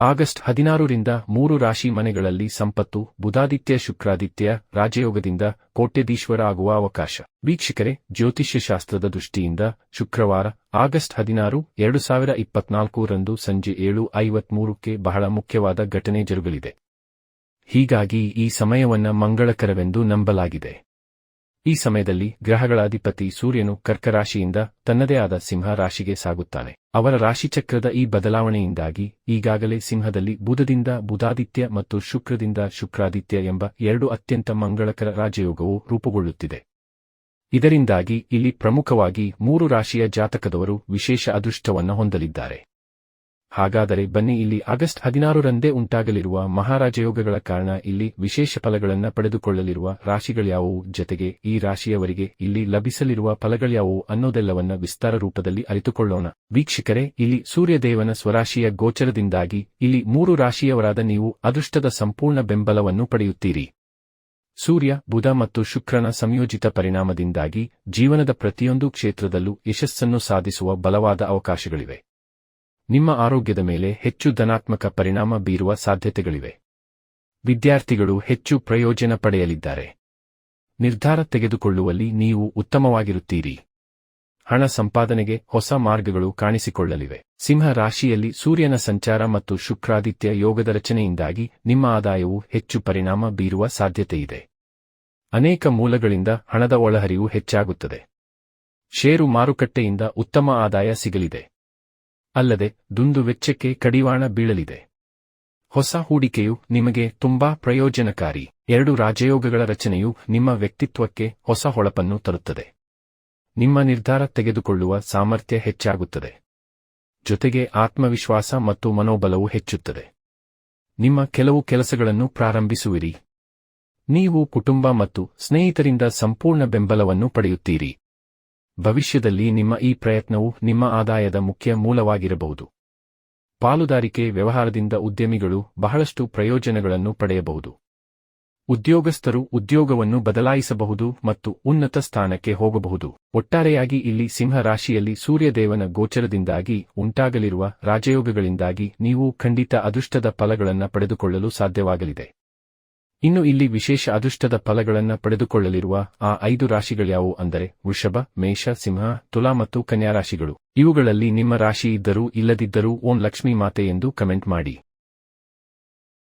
August ಹದಿನಾರರಿಂದ ಮೂರು ರಾಶಿ ಮನೆಗಳಲ್ಲಿ ಸಂಪತ್ತು, ಬುಧಾದಿತ್ಯ, ಶುಕ್ರಾದಿತ್ಯ, ರಾಜಯೋಗದಿಂದ ಕೋಟ್ಯದೀಶ್ವರ ಆಗುವ ಅವಕಾಶ. ವೀಕ್ಷಕರೇ ಜ್ಯೋತಿಷ್ಯ ಶಾಸ್ತ್ರದ ದೃಷ್ಟಿಯಿಂದ ಶುಕ್ರವಾರ, ಆಗಸ್ಟ್ ಹದಿನಾರು, ಎರಡು ಸಾವಿರ ಇಪ್ಪತ್ನಾಲ್ಕು ರಂದು ಸಂಜೆ ಏಳು ಐವತ್ಮೂರಕ್ಕೆ ಬಹಳ ಮುಖ್ಯವಾದ ಘಟನೆ ಜರುಗಲಿದೆ. ಹೀಗಾಗಿ ಈ ಸಮಯವನ್ನ ಮಂಗಳಕರವೆಂದು ನಂಬಲಾಗಿದೆ. ಈ ಸಮಯದಲ್ಲಿ ಗ್ರಹಗಳ ಅಧಿಪತಿ ಸೂರ್ಯನು ಕರ್ಕರಾಶಿಯಿಂದ ತನ್ನದೇ ಆದ ಸಿಂಹ ರಾಶಿಗೆ ಸಾಗುತ್ತಾನೆ. ಅವರ ರಾಶಿಚಕ್ರದ ಈ ಬದಲಾವಣೆಯಿಂದಾಗಿ ಈಗಾಗಲೇ ಸಿಂಹದಲ್ಲಿ ಬುಧದಿಂದ ಬುಧಾದಿತ್ಯ ಮತ್ತು ಶುಕ್ರದಿಂದ ಶುಕ್ರಾದಿತ್ಯ ಎಂಬ ಎರಡು ಅತ್ಯಂತ ಮಂಗಳಕರ ರಾಜಯೋಗವು ರೂಪುಗೊಳ್ಳುತ್ತಿದೆ. ಇದರಿಂದಾಗಿ ಇಲ್ಲಿ ಪ್ರಮುಖವಾಗಿ ಮೂರು ರಾಶಿಯ ಜಾತಕದವರು ವಿಶೇಷ ಅದೃಷ್ಟವನ್ನು ಹೊಂದಲಿದ್ದಾರೆ. ಹಾಗಾದರೆ ಬನ್ನಿ ಇಲ್ಲಿ ಆಗಸ್ಟ್ ಹದಿನಾರರಂದೇ ಉಂಟಾಗಲಿರುವ ಮಹಾರಾಜಯೋಗಗಳ ಕಾರಣ ಇಲ್ಲಿ ವಿಶೇಷ ಫಲಗಳನ್ನು ಪಡೆದುಕೊಳ್ಳಲಿರುವ ರಾಶಿಗಳ್ಯಾವುವು ಜತೆಗೆ ಈ ರಾಶಿಯವರಿಗೆ ಇಲ್ಲಿ ಲಭಿಸಲಿರುವ ಫಲಗಳ್ಯಾವುವು ಅನ್ನೋದೆಲ್ಲವನ್ನ ವಿಸ್ತಾರ ರೂಪದಲ್ಲಿ ಅರಿತುಕೊಳ್ಳೋಣ. ವೀಕ್ಷಕರೇ, ಇಲ್ಲಿ ಸೂರ್ಯದೇವನ ಸ್ವರಾಶಿಯ ಗೋಚರದಿಂದಾಗಿ ಇಲ್ಲಿ ಮೂರು ರಾಶಿಯವರಾದ ನೀವು ಅದೃಷ್ಟದ ಸಂಪೂರ್ಣ ಬೆಂಬಲವನ್ನು ಪಡೆಯುತ್ತೀರಿ. ಸೂರ್ಯ, ಬುಧ ಮತ್ತು ಶುಕ್ರನ ಸಂಯೋಜಿತ ಪರಿಣಾಮದಿಂದಾಗಿ ಜೀವನದ ಪ್ರತಿಯೊಂದು ಕ್ಷೇತ್ರದಲ್ಲೂ ಯಶಸ್ಸನ್ನು ಸಾಧಿಸುವ ಬಲವಾದ ಅವಕಾಶಗಳಿವೆ. ನಿಮ್ಮ ಆರೋಗ್ಯದ ಮೇಲೆ ಹೆಚ್ಚು ಧನಾತ್ಮಕ ಪರಿಣಾಮ ಬೀರುವ ಸಾಧ್ಯತೆಗಳಿವೆ. ವಿದ್ಯಾರ್ಥಿಗಳು ಹೆಚ್ಚು ಪ್ರಯೋಜನ ಪಡೆಯಲಿದ್ದಾರೆ. ನಿರ್ಧಾರ ತೆಗೆದುಕೊಳ್ಳುವಲ್ಲಿ ನೀವು ಉತ್ತಮವಾಗಿರುತ್ತೀರಿ. ಹಣ ಸಂಪಾದನೆಗೆ ಹೊಸ ಮಾರ್ಗಗಳು ಕಾಣಿಸಿಕೊಳ್ಳಲಿವೆ. ಸಿಂಹ ರಾಶಿಯಲ್ಲಿ ಸೂರ್ಯನ ಸಂಚಾರ ಮತ್ತು ಶುಕ್ರಾದಿತ್ಯ ಯೋಗದ ರಚನೆಯಿಂದಾಗಿ ನಿಮ್ಮ ಆದಾಯವು ಹೆಚ್ಚು ಪರಿಣಾಮ ಬೀರುವ ಸಾಧ್ಯತೆಯಿದೆ. ಅನೇಕ ಮೂಲಗಳಿಂದ ಹಣದ ಒಳಹರಿವು ಹೆಚ್ಚಾಗುತ್ತದೆ. ಷೇರು ಮಾರುಕಟ್ಟೆಯಿಂದ ಉತ್ತಮ ಆದಾಯ ಸಿಗಲಿದೆ. ಅಲ್ಲದೆ ದುಂದು ವೆಚ್ಚಕ್ಕೆ ಕಡಿವಾಣ ಬೀಳಲಿದೆ. ಹೊಸ ಹೂಡಿಕೆಯು ನಿಮಗೆ ತುಂಬಾ ಪ್ರಯೋಜನಕಾರಿ. ಎರಡು ರಾಜಯೋಗಗಳ ರಚನೆಯು ನಿಮ್ಮ ವ್ಯಕ್ತಿತ್ವಕ್ಕೆ ಹೊಸ ಹೊಳಪನ್ನು ತರುತ್ತದೆ. ನಿಮ್ಮ ನಿರ್ಧಾರ ತೆಗೆದುಕೊಳ್ಳುವ ಸಾಮರ್ಥ್ಯ ಹೆಚ್ಚಾಗುತ್ತದೆ. ಜೊತೆಗೆ ಆತ್ಮವಿಶ್ವಾಸ ಮತ್ತು ಮನೋಬಲವು ಹೆಚ್ಚುತ್ತದೆ. ನಿಮ್ಮ ಕೆಲವು ಕೆಲಸಗಳನ್ನು ಪ್ರಾರಂಭಿಸುವಿರಿ. ನೀವು ಕುಟುಂಬ ಮತ್ತು ಸ್ನೇಹಿತರಿಂದ ಸಂಪೂರ್ಣ ಬೆಂಬಲವನ್ನು ಪಡೆಯುತ್ತೀರಿ. ಭವಿಷ್ಯದಲ್ಲಿ ನಿಮ್ಮ ಈ ಪ್ರಯತ್ನವು ನಿಮ್ಮ ಆದಾಯದ ಮುಖ್ಯ ಮೂಲವಾಗಿರಬಹುದು. ಪಾಲುದಾರಿಕೆ ವ್ಯವಹಾರದಿಂದ ಉದ್ಯಮಿಗಳು ಬಹಳಷ್ಟು ಪ್ರಯೋಜನಗಳನ್ನು ಪಡೆಯಬಹುದು. ಉದ್ಯೋಗಸ್ಥರು ಉದ್ಯೋಗವನ್ನು ಬದಲಾಯಿಸಬಹುದು ಮತ್ತು ಉನ್ನತ ಸ್ಥಾನಕ್ಕೆ ಹೋಗಬಹುದು. ಒಟ್ಟಾರೆಯಾಗಿ ಇಲ್ಲಿ ಸಿಂಹ ರಾಶಿಯಲ್ಲಿ ಸೂರ್ಯದೇವನ ಗೋಚರದಿಂದಾಗಿ ಉಂಟಾಗಲಿರುವ ರಾಜಯೋಗಗಳಿಂದಾಗಿ ನೀವು ಖಂಡಿತ ಅದೃಷ್ಟದ ಫಲಗಳನ್ನು ಪಡೆದುಕೊಳ್ಳಲು ಸಾಧ್ಯವಾಗಲಿದೆ. ಇನ್ನು ಇಲ್ಲಿ ವಿಶೇಷ ಅದೃಷ್ಟದ ಫಲಗಳನ್ನ ಪಡೆದುಕೊಳ್ಳಲಿರುವ ಆ ಐದು ರಾಶಿಗಳ್ಯಾವು ಅಂದರೆ ವೃಷಭ, ಮೇಷ, ಸಿಂಹ, ತುಲಾ ಮತ್ತು ಕನ್ಯಾ ರಾಶಿಗಳು ಇವುಗಳಲ್ಲಿ ನಿಮ್ಮ ರಾಶಿ ಇದ್ದರೂ ಇಲ್ಲದಿದ್ದರೂ ಓಂ ಲಕ್ಷ್ಮೀ ಮಾತೆ ಎಂದು ಕಮೆಂಟ್ ಮಾಡಿ.